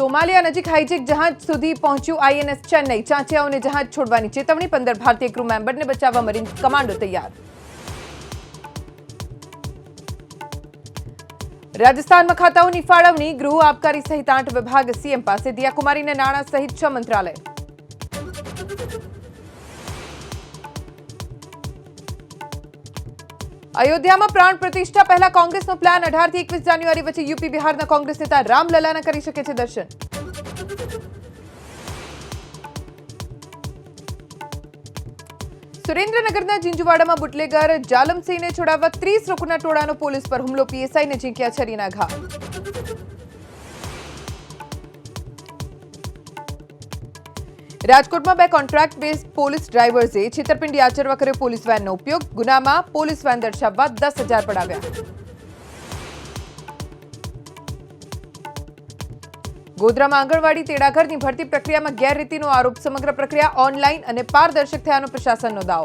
Somalia નજીક hijack જહાજ સુધી પહોંચ્યું આઈએનએસ ચેન્નઈ. ચાંચિયાઓને જહાજ છોડવાની ચેતવણી પંદર ભારતીય ક્રૂ મેમ્બરને બચાવવા મરીન કમાન્ડો તૈયાર. રાજસ્થાનમાં ખાતાઓની ફાળવણી, ગૃહ આબકારી સહિત આઠ વિભાગ સીએમ પાસે, દિયાકુમારીને નાણાં સહિત છ મંત્રાલય. અયોધ્યામાં પ્રાણ પ્રતિષ્ઠા પહેલા કોંગ્રેસનો પ્લાન અઢારથી એકવીસ જાન્યુઆરી વચ્ચે યુપી બિહારના કોંગ્રેસ નેતા રામલલાના કરી શકે છે દર્શન. સુરેન્દ્રનગરના જીંજુવાડામાં બુટલેગર જાલમસિંહને છોડાવવા ત્રીસ લોકોના ટોળાનો પોલીસ પર હુમલો, પીએસઆઈને ઝીંક્યા છરીના ઘા. રાજકોટમાં બે કોન્ટ્રાક્ટ બેઝ પોલીસ ડ્રાઈવર્સે છેતરપિંડી આચરવા કર્યો પોલીસ વેનનો ઉપયોગ. ગુનામાં પોલીસ વેન દર્શાવવા દસ હજાર પડાવ્યા. ગોધરામાં આંગણવાડી તેડાઘરની ભરતી પ્રક્રિયામાં ગેરરીતિનો આરોપ. સમગ્ર પ્રક્રિયા ઓનલાઈન અને પારદર્શક થયાનો પ્રશાસનનો દાવો.